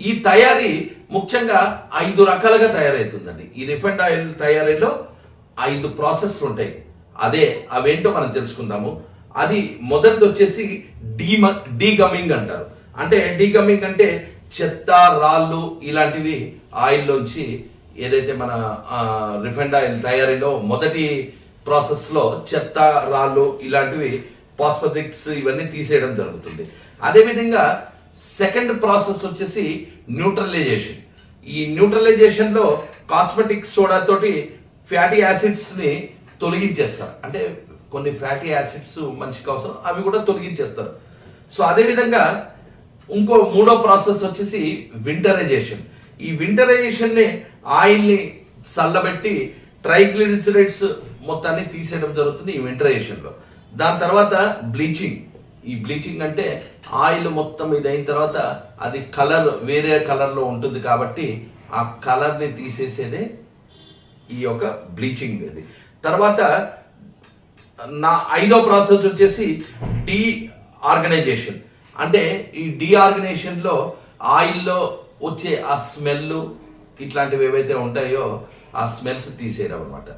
ఈ తయారీ ముఖ్యంగా ఐదు రకాలుగా తయారవుతుందండి ఈ రిఫైండ్ ఆయిల్ తయారీలో ఐదు ప్రాసెస్లు ఉంటాయి. అదే అవేంటో మనం తెలుసుకుందాము. అది మొదటిది వచ్చేసి డీమ డీగమింగ్ అంటారు. అంటే డీగమింగ్ అంటే చెత్త రాళ్ళు ఇలాంటివి ఆయిల్లోంచి ఏదైతే మన రిఫైండ్ ఆయిల్ తయారీలో మొదటి ప్రాసెస్లో చెత్త రాళ్ళు ఇలాంటివి పాస్పథిక్స్ ఇవన్నీ తీసేయడం జరుగుతుంది. అదేవిధంగా సెకండ్ ప్రాసెస్ వచ్చేసి న్యూట్రలైజేషన్. ఈ న్యూట్రలైజేషన్లో కాస్మెటిక్ సోడా తోటి ఫ్యాటీ యాసిడ్స్ని తొలగించేస్తారు. అంటే కొన్ని ఫ్యాటీ యాసిడ్స్ మనిషికి అవసరం అవి కూడా తొలగించేస్తారు. సో అదేవిధంగా ఇంకో మూడో ప్రాసెస్ వచ్చేసి వింటరైజేషన్. ఈ వింటరైజేషన్ని ఆయిల్ని చల్లబెట్టి ట్రైగ్లిసరైడ్స్ మొత్తాన్ని తీసేయడం జరుగుతుంది ఈ వింటరైజేషన్లో దాని తర్వాత బ్లీచింగ్. ఈ బ్లీచింగ్ అంటే ఆయిల్ మొత్తం ఇది అయిన తర్వాత అది కలర్ వేరే కలర్లో ఉంటుంది కాబట్టి ఆ కలర్ని తీసేసేదే ఈ యొక్క బ్లీచింగ్ ఇది తర్వాత నా ఐదో ప్రాసెస్ వచ్చేసి డీ ఆర్గనైజేషన్ అంటే ఈ డి ఆయిల్లో వచ్చే ఆ స్మెల్ ఇట్లాంటివి ఏవైతే ఉంటాయో ఆ స్మెల్స్ తీసేయడం అనమాట